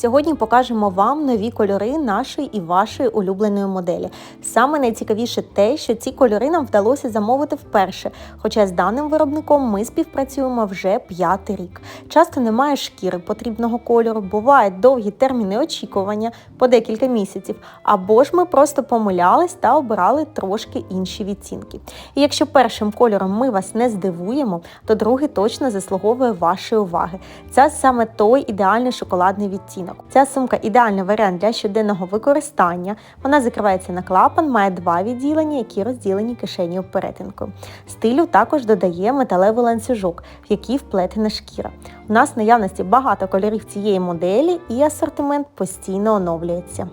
Сьогодні покажемо вам нові кольори нашої і вашої улюбленої моделі. Саме найцікавіше те, що ці кольори нам вдалося замовити вперше, хоча з даним виробником ми співпрацюємо вже п'ятий рік. Часто немає шкіри потрібного кольору, бувають довгі терміни очікування по декілька місяців, або ж ми просто помилялись та обирали трошки інші відцінки. І якщо першим кольором ми вас не здивуємо, то другий точно заслуговує вашої уваги. Це саме той ідеальний шоколадний відтінок. Ця сумка ідеальний варіант для щоденного використання. Вона закривається на клапан, має два відділення, які розділені кишеню перетинкою. Стилю також додає металевий ланцюжок, в який вплетена шкіра. У нас в наявності багато кольорів цієї моделі і асортимент постійно оновлюється.